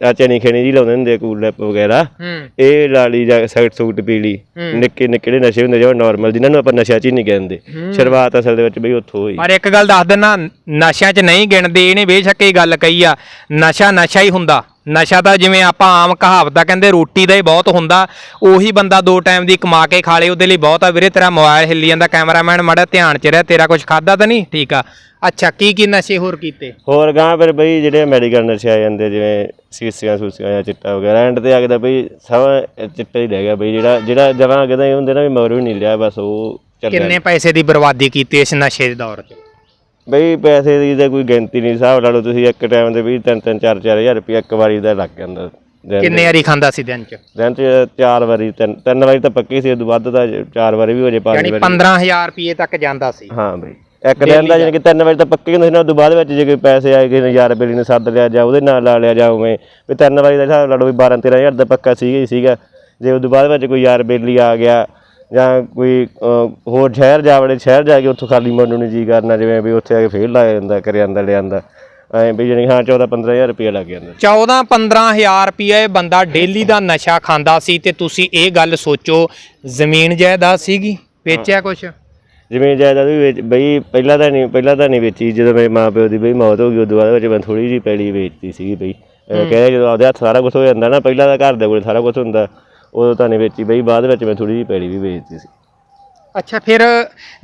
Speaker 2: ਆ ਚਣੀ ਖੇਣੀ ਜੀ ਲਾਉਂਦੇ ਹੁੰਦੇ ਕੂਲ ਲੈਪ ਵਗੈਰਾ।
Speaker 1: ਹੂੰ।
Speaker 2: ਇਹ ਲਾਲੀ ਜਾਂ ਸੈਕਟ ਸੂਟ ਪੀ ਲਈ। ਨਿੱਕੇ ਨਿੱਕੇ ਨਸ਼ੇ ਹੁੰਦੇ ਜਿਹੜੇ ਨਾਰਮਲ ਜਿਨ੍ਹਾਂ ਨੂੰ ਆਪਾਂ ਨਸ਼ਾ ਚ ਹੀ ਨਹੀਂ ਕਹਿੰਦੇ। ਸ਼ੁਰੂਆਤ ਅਸਲ ਦੇ ਵਿੱਚ ਬਈ ਉੱਥੋਂ ਹੋਈ।
Speaker 1: ਪਰ ਇੱਕ ਗੱਲ ਦੱਸ ਦਿੰਨਾ ਨਸ਼ਿਆਂ 'ਚ ਨਹੀਂ ਗਿਣਦੇ ਇਹਨੇ ਬੇਸ਼ੱਕ ਇਹ ਗੱਲ ਕਹੀ ਆ ਨਸ਼ਾ ਨਸ਼ਾ ਹੀ ਹੁੰਦਾ। ਨਸ਼ਾ ਤਾਂ ਜਿਵੇਂ ਆਪਾਂ ਆਮ ਕਹਾਵਤਾਂ ਕਹਿੰਦੇ ਰੋਟੀ ਦਾ ਹੀ ਬਹੁਤ ਹੁੰਦਾ ਉਹੀ ਬੰਦਾ ਦੋ ਟਾਈਮ ਦੀ ਕਮਾ ਕੇ ਖਾ ਲੇ ਉਹਦੇ ਲਈ ਬਹੁਤ ਆ ਵੀਰੇ ਤੇਰਾ ਮੋਬਾਈਲ ਹਿੱਲੀ ਜਾਂਦਾ ਕੈਮਰਾਮੈਨ ਮਾੜਾ ਧਿਆਨ 'ਚ ਰਹਿ ਤੇਰਾ ਕੁਝ ਖਾਦਾ ਤਾਂ ਨਹੀਂ? ਠੀਕ ਆ। ਅੱਛਾ ਕੀ ਕੀ ਨਸ਼ੇ ਹੋਰ ਕੀਤੇ?
Speaker 2: ਹੋਰ ਗਾਂ ਫਿਰ ਬਈ ਜਿਹੜੇ ਮੈਡੀਕਲ ਨਸ਼ੇ ਆ ਜਾਂਦੇ ਜਿਵੇਂ ਸੀਸੀਆਂ ਸੂਸੀਆਂ ਜਾਂ ਚਿੱਟਾ ਵਗੈਰਾ ਐਂਡ ਤੇ ਆ ਕੇ ਤਾਂ ਬਈ ਸਭ ਚਿੱਟਾ ਹੀ ਰਹਿ ਗਿਆ ਬਈ ਜਿਹੜਾ ਜਿਹੜਾ ਜਮਾਂ ਅਗੇ ਤਾਂ ਇਹ ਹੁੰਦੇ ਨਾ ਵੀ ਮਗਰੋਂ ਹੀ ਨਹੀਂ ਲਿਆ ਬਸ ਉਹ
Speaker 1: ਕਿੰਨੇ ਪੈਸੇ ਦੀ ਬਰਬਾਦੀ ਕੀਤੀ ਇਸ ਨਸ਼ੇ ਦੇ ਦੌਰ 'ਚ?
Speaker 2: ਬਈ ਪੈਸੇ ਦੀ ਤਾਂ ਕੋਈ ਗਿਣਤੀ ਨਹੀਂ ਹਿਸਾਬ ਲਾ ਲਓ ਤੁਸੀਂ ਇੱਕ ਟਾਈਮ ਦੇ ਵੀ 3 3 4 4000 ਰੁਪਏ ਇੱਕ ਵਾਰੀ ਦਾ ਲੱਗ ਜਾਂਦਾ ਦਿਨ
Speaker 1: ਕਿੰਨੇ ਵਾਰੀ ਖਾਂਦਾ ਸੀ ਦਿਨ 'ਚ?
Speaker 2: ਦਿਨ ਚ ਚਾਰ ਵਾਰੀ ਤਿੰਨ ਤਿੰਨ ਵਾਰੀ ਤਾਂ ਪੱਕੀ ਸੀ ਉਦੋਂ ਵੱਧ ਤਾਂ ਚਾਰ ਵਾਰੀ ਵੀ ਹੋ ਜੇ ਪੰਜ
Speaker 1: ਯਾਨੀ
Speaker 2: ਵਾਰੀ।
Speaker 1: 15000 ਰੁਪਏ ਤੱਕ ਜਾਂਦਾ ਸੀ।
Speaker 2: ਹਾਂ ਬਈ ਇੱਕ ਦਿਨ ਦਾ ਜਾਣੀ ਕਿ ਤਿੰਨ ਵਾਰੀ ਤਾਂ ਪੱਕੇ ਹੁੰਦੇ ਸੀ ਨਾ ਉਦੋਂ ਬਾਅਦ ਵਿੱਚ ਜੇ ਕੋਈ ਪੈਸੇ ਆਏ ਨੇ ਯਾਰ ਬੇਲੀ ਨੇ ਸੱਦ ਲਿਆ ਜਾਂ ਉਹਦੇ ਨਾਲ ਲਾ ਲਿਆ ਜਾਂ ਉਵੇਂ ਵੀ ਤਿੰਨ ਵਾਰੀ ਦਾ ਹਿਸਾਬ ਲਾ ਲਓ ਵੀ 12 13000 ਦਾ ਪੱਕਾ ਸੀਗਾ ਹੀ ਸੀਗਾ। ਜੇ ਉਦੋਂ ਬਾਅਦ ਵਿੱਚ ਕੋਈ ਯਾਰ ਬੇਲੀ ਆ ਗਿਆ ਜਾਂ ਕੋਈ ਹੋਰ ਸ਼ਹਿਰ ਜਾ ਵੜੇ ਸ਼ਹਿਰ ਜਾ ਕੇ ਉੱਥੋਂ ਖਾਲੀ ਮਨ ਨੂੰ ਨਹੀਂ ਜੀ ਕਰਨਾ ਜਿਵੇਂ ਵੀ ਉੱਥੇ ਆ ਕੇ ਫੇਲ ਲਾ ਜਾਂਦਾ ਕਰ ਜਾਂਦਾ ਲਿਆਂਦਾ ਐਂ ਵੀ ਜਾਣੀ ਹਾਂ 14 15000 ਰੁਪਏ ਲੱਗ ਜਾਂਦਾ।
Speaker 1: 14 15000 ਰੁਪਏ ਇਹ ਬੰਦਾ ਡੇਲੀ ਦਾ ਨਸ਼ਾ ਖਾਂਦਾ ਸੀ ਤੇ ਤੁਸੀਂ ਇਹ ਗੱਲ ਸੋਚੋ ਜ਼ਮੀਨ ਜਾਇਦਾਦ ਸੀਗੀ? ਵੇਚਿਆ ਕੁਛ?
Speaker 2: ਜਿਵੇਂ ਜਾਇਦਾਦ ਵੀ ਵੇਚ ਬਈ ਪਹਿਲਾਂ ਤਾਂ ਨਹੀਂ ਪਹਿਲਾਂ ਤਾਂ ਨਹੀਂ ਵੇਚੀ। ਜਦੋਂ ਮੇਰੇ ਮਾਪਿਓ ਦੀ ਬਈ ਮੌਤ ਹੋ ਗਈ ਉਦੋਂ ਬਾਅਦ ਵਿੱਚ ਮੈਂ ਥੋੜੀ ਜਿਹੀ ਪੈਲੀ ਵੇਚਤੀ ਸੀਗੀ ਬਈ। ਕਹਿੰਦੇ ਜਦੋਂ ਆਪਦੇ ਹੱਥ ਸਾਰਾ ਕੁਝ ਹੋ ਜਾਂਦਾ ਨਾ ਪਹਿਲਾਂ ਤਾਂ ਘਰ ਦੇ ਕੋਲ ਸਾਰਾ ਕੁਝ ਹੁੰਦਾ। ਉਦੋਂ ਤਾਂ ਨਹੀਂ ਵੇਚੀ ਬਈ ਬਾਅਦ ਵਿੱਚ ਮੈਂ ਥੋੜੀ ਜਿਹੀ ਪੈਲੀ ਵੀ ਵੇਚਤੀ ਸੀ।
Speaker 1: ਅੱਛਾ ਫਿਰ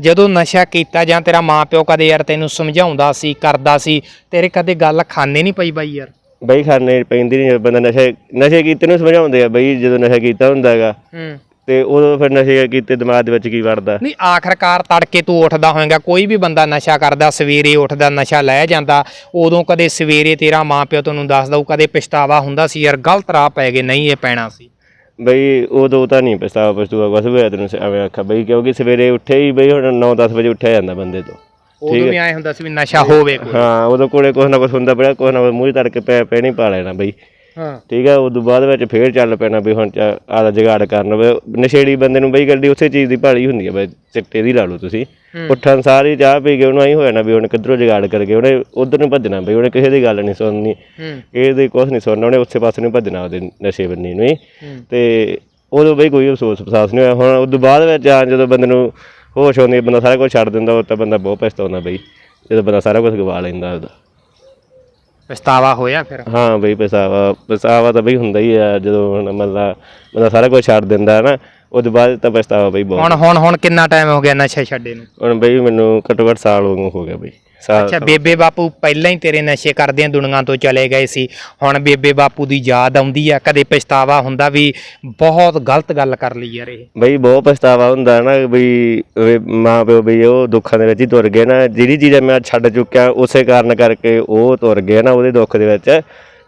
Speaker 1: ਜਦੋਂ ਨਸ਼ਾ ਕੀਤਾ ਜਾਂ ਤੇਰਾ ਮਾਪਿਓ ਕਦੇ ਯਾਰ ਤੈਨੂੰ ਸਮਝਾਉਂਦਾ ਸੀ ਕਰਦਾ ਸੀ ਤੇਰੇ ਕਦੇ ਗੱਲ ਖਾਨੇ ਨਹੀਂ ਪਈ ਬਾਈ ਯਾਰ?
Speaker 2: ਬਈ ਖਾਣੇ ਪੈਂਦੀ ਨਹੀਂ ਬੰਦਾ ਨਸ਼ੇ ਨਸ਼ੇ ਕੀਤੇ ਨੂੰ ਸਮਝਾਉਂਦੇ ਆ ਬਈ ਜਦੋਂ ਨਸ਼ਾ ਕੀਤਾ ਹੁੰਦਾ ਹੈਗਾ।
Speaker 1: ਹੂੰ।
Speaker 2: ਤੇ ਉਦੋਂ ਫਿਰ ਨਸ਼ੇ ਕੀਤੇ ਦਿਮਾਗ ਦੇ ਵਿੱਚ ਕੀ ਵੜਦਾ?
Speaker 1: ਨਹੀਂ ਆਖਰਕਾਰ ਤੜਕੇ ਤੂੰ ਉੱਠਦਾ ਹੋਏਗਾ ਕੋਈ ਵੀ ਬੰਦਾ ਨਸ਼ਾ ਕਰਦਾ ਸਵੇਰੇ ਉੱਠਦਾ ਨਸ਼ਾ ਲੈ ਜਾਂਦਾ ਉਦੋਂ ਕਦੇ ਸਵੇਰੇ ਤੇਰਾ ਮਾਪਿਓ ਤੈਨੂੰ ਦੱਸਦਾ ਉਹ ਕਦੇ ਪਛਤਾਵਾ ਹੁੰਦਾ ਸੀ ਯਾਰ ਗਲਤ ਰਾਹ ਪੈ ਗਏ ਨਹੀਂ ਇਹ ਪੈਣਾ ਸੀ।
Speaker 2: ਬਈ ਉਦੋਂ ਤਾਂ ਨਹੀਂ ਪਛਤਾਵਾ ਪਛਤੂਆ ਕੁਛ ਵੀ ਤੈਨੂੰ ਐਵੇਂ ਆਖਾ ਬਈ ਕਿਉਂਕਿ ਸਵੇਰੇ ਉੱਠੇ ਹੀ ਬਈ ਹੁਣ 9-10 ਵਜੇ ਉੱਠਿਆ ਜਾਂਦਾ ਬੰਦੇ ਤੋਂ।
Speaker 1: ਉਦੋਂ ਵੀ ਐ ਹੁੰਦਾ ਸੀ ਵੀ ਨਸ਼ਾ ਹੋਵੇ ਕੋਈ।
Speaker 2: ਹਾਂ ਉਦੋਂ ਕੋਲੇ ਕੁਛ ਨਾ ਕੁਛ ਹੁੰਦਾ ਪਿਆ ਕੁਛ ਨਾ ਕੁਛ ਮੂੰਹ 'ਚ ਤੜਕੇ ਪੈ ਪੈ ਨਹੀਂ ਪਾ ਲੈਣਾ ਬਈ।
Speaker 1: ਹਾਂ।
Speaker 2: ਠੀਕ ਆ ਉਦੋਂ ਬਾਅਦ ਵਿੱਚ ਫੇਰ ਚੱਲ ਪੈਣਾ ਵੀ ਹੁਣ ਆਦਾ ਜਗਾੜ ਕਰਨ ਵੇ ਨਸ਼ੇੜੀ ਬੰਦੇ ਨੂੰ ਬਈ ਗੱਡੀ ਉਸੇ ਚੀਜ਼ ਦੀ ਭਾਲੀ ਹੁੰਦੀ ਆ ਬਈ ਚਿੱਟੇ ਦੀ ਲਾ ਲਓ ਤੁਸੀਂ। ਉੱਠਣ ਸਾਰੀ ਚਾਹ ਪੀ ਕੇ ਉਹਨੂੰ ਆਈ ਹੋਇਆ ਨਾ ਵੀ ਉਹਨੇ ਕਿੱਧਰੋਂ ਜਗਾੜ ਕਰਕੇ ਉਹਨੇ ਉਧਰ ਨੂੰ ਭੱਜਣਾ ਬਈ ਉਹਨੇ ਕਿਸੇ ਦੀ ਗੱਲ ਨਹੀਂ ਸੁਣਨੀ।
Speaker 1: ਹੂੰ।
Speaker 2: ਇਹਦੀ ਕੁਛ ਨਹੀਂ ਸੁਣਨਾ ਉਹਨੇ ਉਸੇ ਪਾਸੇ ਨੂੰ ਭੱਜਣਾ ਉਹਦੇ ਨਸ਼ੇ ਬੰਨੀ ਨੂੰ ਹੀ।
Speaker 1: ਹੂੰ।
Speaker 2: ਤੇ ਉਦੋਂ ਬਈ ਕੋਈ ਅਫਸੋਸ ਅਫਸਾਸ ਨਹੀਂ ਹੋਇਆ। ਹੁਣ ਉਦੋਂ ਬਾਅਦ ਵਿੱਚ ਆ ਜਦੋਂ ਬੰਦੇ ਨੂੰ ਹੋਸ਼ ਆਉਂਦੀ ਹੈ, ਬੰਦਾ ਸਾਰਾ ਕੁਝ ਛੱਡ ਦਿੰਦਾ ਉਹ ਤਾਂ ਬੰਦਾ ਬਹੁਤ ਪਛਤਾਉਂਦਾ ਬਈ। ਜਦੋਂ ਬੰਦਾ ਸਾਰਾ ਕੁਝ ਗਵਾ ਲੈਂਦਾ ਉਹਦਾ।
Speaker 1: ਪਛਤਾਵਾ ਹੋਇਆ ਫਿਰ?
Speaker 2: ਹਾਂ ਬਈ ਪਛਾਵਾ ਪਛਾਵਾ ਤਾਂ ਬਈ ਹੁੰਦਾ ਹੀ ਆ ਜਦੋਂ ਹੁਣ ਮਤਲਬ ਬੰਦਾ ਸਾਰਾ ਕੁਝ ਛੱਡ ਦਿੰਦਾ ਹੈ ਨਾ ਉਹਦੇ ਬਾਅਦ ਤਾਂ ਪਛਤਾਵਾ ਬਈ ਬਹੁਤ।
Speaker 1: ਹੁਣ ਹੁਣ ਹੁਣ ਕਿੰਨਾ ਟਾਈਮ ਹੋ ਗਿਆ ਨਸ਼ਾ ਛੱਡੇ ਨੂੰ?
Speaker 2: ਹੁਣ ਬਈ ਮੈਨੂੰ ਘੱਟੋ ਘੱਟ ਸਾਲ ਹੋ ਗਿਆ ਬਈ।
Speaker 1: ਅੱਛਾ ਬੇਬੇ ਬਾਪੂ ਪਹਿਲਾਂ ਹੀ ਤੇਰੇ ਨਸ਼ੇ ਕਰਦਿਆਂ ਦੁਨੀਆ ਤੋਂ ਚਲੇ ਗਏ ਸੀ। ਹੁਣ ਬੇਬੇ ਬਾਪੂ ਦੀ ਯਾਦ ਆਉਂਦੀ ਆ ਕਦੇ ਪਛਤਾਵਾ ਹੁੰਦਾ ਵੀ ਬਹੁਤ ਗਲਤ ਗੱਲ ਕਰ ਲਈ ਯਾਰ ਇਹ।
Speaker 2: ਬਈ ਬਹੁਤ ਪਛਤਾਵਾ ਹੁੰਦਾ ਨਾ ਬਈ ਵੀ ਮਾਂ ਪਿਓ ਬਈ ਉਹ ਦੁੱਖਾਂ ਦੇ ਵਿੱਚ ਹੀ ਤੁਰ ਗਏ ਨਾ। ਜਿਹੜੀ ਚੀਜ਼ ਮੈਂ ਛੱਡ ਚੁੱਕਿਆ ਉਸੇ ਕਾਰਨ ਕਰਕੇ ਉਹ ਤੁਰ ਗਏ ਨਾ ਉਹਦੇ ਦੁੱਖ ਦੇ ਵਿੱਚ।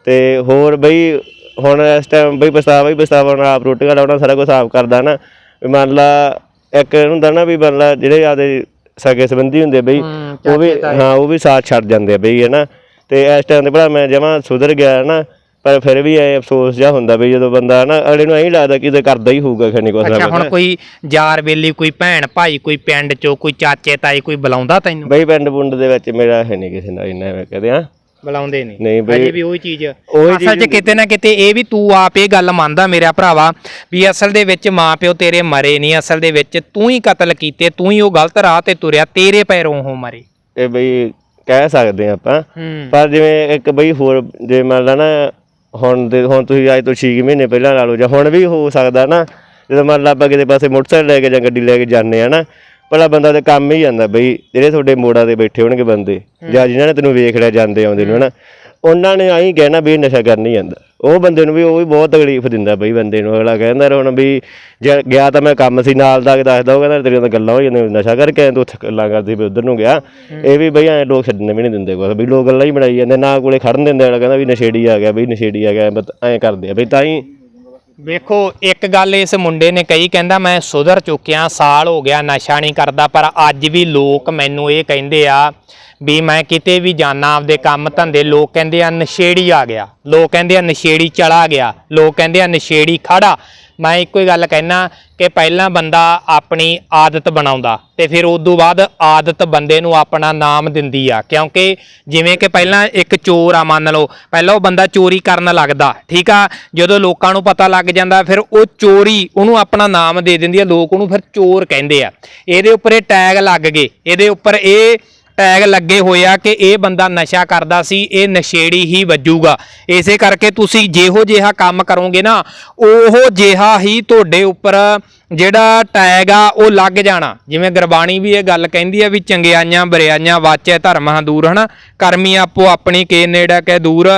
Speaker 2: ਤੇ ਹੋਰ ਬਈ ਹੁਣ ਇਸ ਟਾਈਮ ਬਈ ਪਛਤਾਵਾ ਹੀ ਪਛਤਾਵਾ ਹੁਣ ਆਪ ਰੋਟੀ ਲਾਉਣਾ ਸਾਰਾ ਕੁਝ ਆਪ ਕਰਦਾ ਨਾ। ਵੀ ਮੰਨ ਲਾ ਇੱਕ ਹੁੰਦਾ ਨਾ ਵੀ ਮੰਨ ਲਾ ਜਿਹੜੇ ਆਦੇ ਸਗੇ ਸੰਬੰਧੀ ਹੁੰਦੇ ਬਈ
Speaker 1: ਹੂੰ,
Speaker 2: ਉਹ ਵੀ। ਹਾਂ ਉਹ ਵੀ ਸਾਥ ਛੱਡ ਜਾਂਦੇ ਬਈ ਹੈ ਨਾ ਤੇ ਇਸ ਟਾਈਮ ਤੇ ਭਲਾ ਮੈਂ ਜਮਾਂ ਸੁਧਰ ਗਿਆ ਨਾ ਪਰ ਫਿਰ ਵੀ ਐ ਅਫਸੋਸ ਜਿਹਾ ਹੁੰਦਾ ਬਈ ਜਦੋਂ ਬੰਦਾ ਨਾ ਅਗਲੇ ਨੂੰ ਐਂ ਲੱਗਦਾ ਕਿ ਤੇ ਕਰਦਾ ਹੀ ਹੋਊਗਾ ਖਣੀ ਕੁਛ
Speaker 1: ਅੱਛਾ ਹੁਣ ਕੋਈ ਯਾਰ ਬੇਲੀ ਕੋਈ ਭੈਣ ਭਾਈ ਕੋਈ ਪਿੰਡ ਚੋਂ ਕੋਈ ਚਾਚੇ ਤਾਏ ਕੋਈ ਬੁਲਾਉਂਦਾ ਤੈਨੂੰ?
Speaker 2: ਬਈ ਪਿੰਡ ਪੁੰਡ ਦੇ ਵਿੱਚ ਮੇਰਾ ਹੈ ਨਹੀਂ ਕਿਸੇ ਨਾਲ ਇੰਨਾ ਮੈਂ ਕਹਦੇ ਆ
Speaker 1: ਬੁਲਾਉਂਦੇ ਨਹੀਂ
Speaker 2: ਨਹੀਂ ਬਈ
Speaker 1: ਅਜੇ ਵੀ ਉਹੀ ਚੀਜ਼
Speaker 2: ਉਹੀ
Speaker 1: ਅਸਲ 'ਚ ਕਿਤੇ ਨਾ ਕਿਤੇ ਇਹ ਵੀ ਤੂੰ ਆਪ ਇਹ ਗੱਲ ਮੰਨਦਾ ਮੇਰਾ ਭਰਾਵਾ ਵੀ ਅਸਲ ਦੇ ਵਿੱਚ ਮਾਂ ਪਿਓ ਤੇਰੇ ਮਰੇ ਨਹੀਂ ਅਸਲ ਦੇ ਵਿੱਚ ਤੂੰ ਹੀ ਕਤਲ ਕੀਤੇ ਤੂੰ ਹੀ ਉਹ ਗਲਤ ਰਾਹ ਤੇ ਤੁਰਿਆ ਤੇਰੇ ਪੈਰੋਂ ਉਹ ਮਰੇ।
Speaker 2: ਇਹ ਬਈ ਕਹਿ ਸਕਦੇ ਆਪਾਂ
Speaker 1: ਹੂੰ।
Speaker 2: ਪਰ ਜਿਵੇਂ ਇੱਕ ਬਈ ਹੋਰ ਜੇ ਮੰਨ ਲਾ ਨਾ ਹੁਣ ਦੇ ਹੁਣ ਤੁਸੀਂ ਅੱਜ ਤੋਂ 6 ਮਹੀਨੇ ਪਹਿਲਾਂ ਲਾ ਲਓ ਜਾਂ ਹੁਣ ਵੀ ਹੋ ਸਕਦਾ ਨਾ ਜਦੋਂ ਮੰਨ ਲਾ ਆਪਾਂ ਕਿਤੇ ਪਾਸੇ ਮੋਟਰਸਾਈਕਲ ਲੈ ਕੇ ਜਾਂ ਗੱਡੀ ਲੈ ਕੇ ਜਾਂਦੇ ਆ ਨਾ ਭਲਾ ਬੰਦਾ ਤੇ ਕੰਮ ਹੀ ਜਾਂਦਾ ਬਈ ਜਿਹੜੇ ਤੁਹਾਡੇ ਮੋੜਾਂ ਤੇ ਬੈਠੇ ਹੋਣਗੇ ਬੰਦੇ ਜਾਂ ਜਿਨ੍ਹਾਂ ਨੇ ਤੈਨੂੰ ਵੇਖ ਲਿਆ ਜਾਂਦੇ ਆਉਂਦੇ ਨੂੰ ਹਨਾ? ਉਹਨਾਂ ਨੇ ਆਹੀ ਕਹਿਣਾ ਵੀ ਨਸ਼ਾ ਕਰ ਨਹੀਂ ਜਾਂਦਾ। ਉਹ ਬੰਦੇ ਨੂੰ ਵੀ ਉਹ ਵੀ ਬਹੁਤ ਤਕਲੀਫ ਦਿੰਦਾ ਬਈ ਬੰਦੇ ਨੂੰ। ਅਗਲਾ ਕਹਿੰਦਾ ਹੁਣ ਵੀ ਜੇ ਗਿਆ ਤਾਂ ਮੈਂ ਕੰਮ ਸੀ ਨਾਲ ਦਾ ਦੱਸਦਾ ਉਹ ਕਹਿੰਦਾ ਤੇਰੀਆਂ ਤਾਂ ਗੱਲਾਂ ਹੋ ਜਾਂਦੀਆਂ ਨਸ਼ਾ ਕਰਕੇ ਆਇਆ ਤੂੰ ਉੱਥੇ ਗੱਲਾਂ ਕਰਦੀ ਵੀ ਉਧਰ ਨੂੰ ਗਿਆ। ਇਹ ਵੀ ਬਈ ਐ ਲੋਕ ਛੱਡਣ ਵੀ ਨਹੀਂ ਦਿੰਦੇ ਕੁਛ। ਵੀ ਲੋਕ ਗੱਲਾਂ ਹੀ ਬਣਾਈ ਜਾਂਦੇ ਨਾ ਕੋਲੇ ਖੜਨ ਦਿੰਦੇ ਅਗਲਾ ਕਹਿੰਦਾ ਵੀ ਨਸ਼ੇੜੀ ਆ ਗਿਆ ਬਈ ਨਸ਼ੇੜੀ ਆ ਗਿਆ ਐਂ ਕਰਦੇ ਆ। ਬਈ ਤਾਂ ਹੀ
Speaker 1: ਵੇਖੋ, ਇੱਕ ਗੱਲ ਇਸ ਮੁੰਡੇ ਨੇ ਕਹੀ, ਕਹਿੰਦਾ, ਮੈਂ ਸੁਧਰ ਚੁੱਕਿਆ, ਸਾਲ ਹੋ ਗਿਆ ਨਸ਼ਾ ਨਹੀਂ ਕਰਦਾ, ਪਰ ਅੱਜ ਵੀ ਲੋਕ ਮੈਨੂੰ ਇਹ ਕਹਿੰਦੇ ਆ ਵੀ ਮੈਂ ਕਿਤੇ ਵੀ ਜਾਣਾ ਆਪਦੇ ਕੰਮ ਧੰਦੇ, ਲੋਕ ਕਹਿੰਦੇ ਆ ਨਸ਼ੇੜੀ ਆ ਗਿਆ, ਲੋਕ ਕਹਿੰਦੇ ਆ ਨਸ਼ੇੜੀ ਚਲਾ ਗਿਆ, ਲੋਕ ਕਹਿੰਦੇ ਆ ਨਸ਼ੇੜੀ ਖੜਾ ਮੈਂ ਇੱਕੋ ਹੀ ਗੱਲ ਕਹਿਣਾ ਕਿ ਪਹਿਲਾਂ ਬੰਦਾ ਆਪਣੀ ਆਦਤ ਬਣਾਉਂਦਾ ਤੇ ਫਿਰ ਉਸ ਤੋਂ ਬਾਅਦ ਆਦਤ ਬੰਦੇ ਨੂੰ ਆਪਣਾ ਨਾਮ ਦਿੰਦੀ ਆ। ਕਿਉਂਕਿ ਜਿਵੇਂ ਕਿ ਪਹਿਲਾਂ ਇੱਕ ਚੋਰ ਆ, ਮੰਨ ਲਓ, ਪਹਿਲਾਂ ਉਹ ਬੰਦਾ ਚੋਰੀ ਕਰਨ ਲੱਗਦਾ, ਠੀਕ ਆ? ਜਦੋਂ ਲੋਕਾਂ ਨੂੰ ਪਤਾ ਲੱਗ ਜਾਂਦਾ, ਫਿਰ ਉਹ ਚੋਰੀ ਉਹਨੂੰ ਆਪਣਾ ਨਾਮ ਦੇ ਦਿੰਦੀ ਆ, ਲੋਕ ਉਹਨੂੰ ਫਿਰ ਚੋਰ ਕਹਿੰਦੇ ਆ। ਇਹਦੇ ਉੱਪਰ ਇਹ ਟੈਗ ਲੱਗ ਗਏ। ਇਹਦੇ ਉੱਪਰ ਇਹ ਟੈਗ ਲੱਗੇ ਹੋਏ ਆ ਕਿ ਇਹ ਬੰਦਾ ਨਸ਼ਾ ਕਰਦਾ ਸੀ, ਇਹ ਨਸ਼ੇੜੀ ਹੀ ਵੱਜੂਗਾ। ਇਸੇ ਕਰਕੇ ਤੁਸੀਂ ਜਿਹੋ ਜਿਹਾ ਕੰਮ ਕਰੋਗੇ ਨਾ, ਉਹ ਜਿਹਾ ਹੀ ਤੁਹਾਡੇ ਉੱਪਰ ਜਿਹੜਾ ਟੈਗ ਆ, ਉਹ ਲੱਗ ਜਾਣਾ। ਜਿਵੇਂ ਗੁਰਬਾਣੀ ਵੀ ਇਹ ਗੱਲ ਕਹਿੰਦੀ ਆ ਵੀ ਚੰਗਿਆਈਆਂ ਬਰਿਆਈਆਂ ਵਾਚੈ ਧਰਮਾਂ ਦੂਰ, ਹਨਾ? ਕਰਮੀ ਆਪੋ ਆਪਣੀ ਕੇ ਨੇੜਾ ਕੇ ਦੂਰ।